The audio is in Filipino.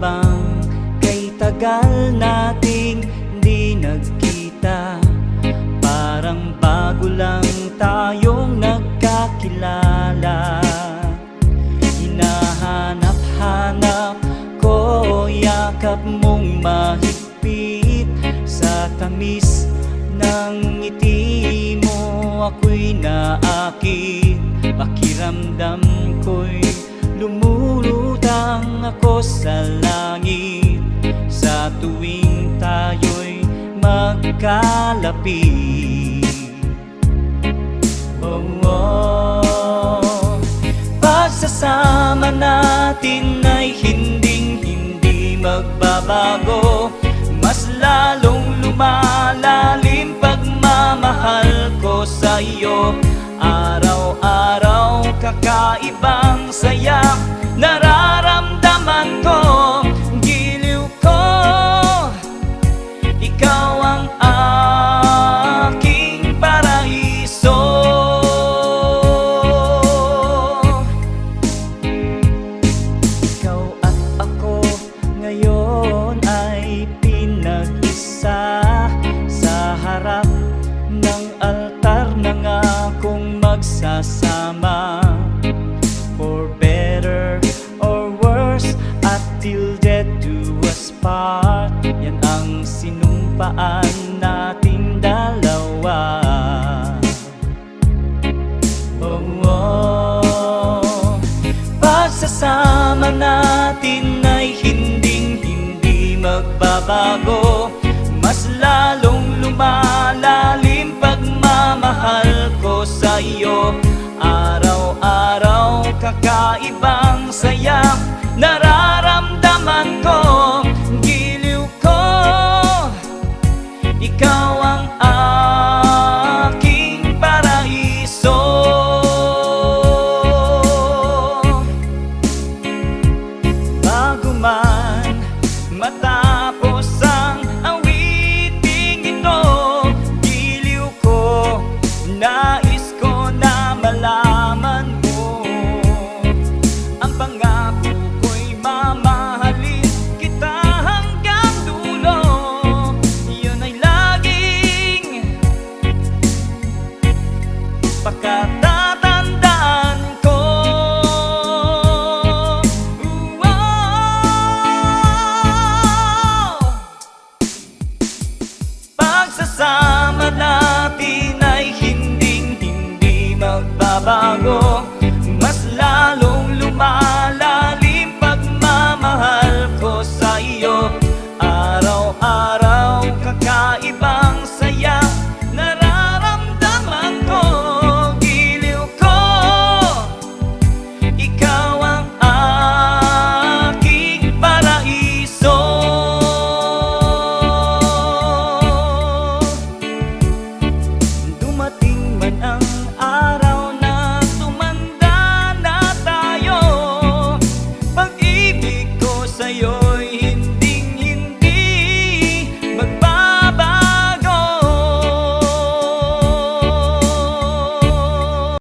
bang kay tagal nating di nagkita? Parang bago lang tayong nagkakilala. Hinahanap-hanap ko oh, yakap mong mahigpit Sa tamis ng ngiti mo. Ako'y naakit Pakiramdam ko'y lumulutang ako sa tuwing tayo'y magkalapit. Oh, oh. Pagsasama natin ay hinding hindi magbabago. Mas lalong lumalalim pagmamahal ko sa iyo Araw-araw kakaibang saya till death do us part Yan ang sinumpaan nating dalawa. Oh, oh. Pagsasama natin ay hinding hindi magbabago. Mas lalong lumalalim pagmamahal ko sa iyo Araw-araw kakaibang saya. Nararamdaman matapos ang awiting ito. Giliw ko, nais ko na malaman mo. Ang pangako ko'y mamahalin kita hanggang dulo. Yun ay laging pagkatatandaan kasama natin ay hinding hindi magbabago.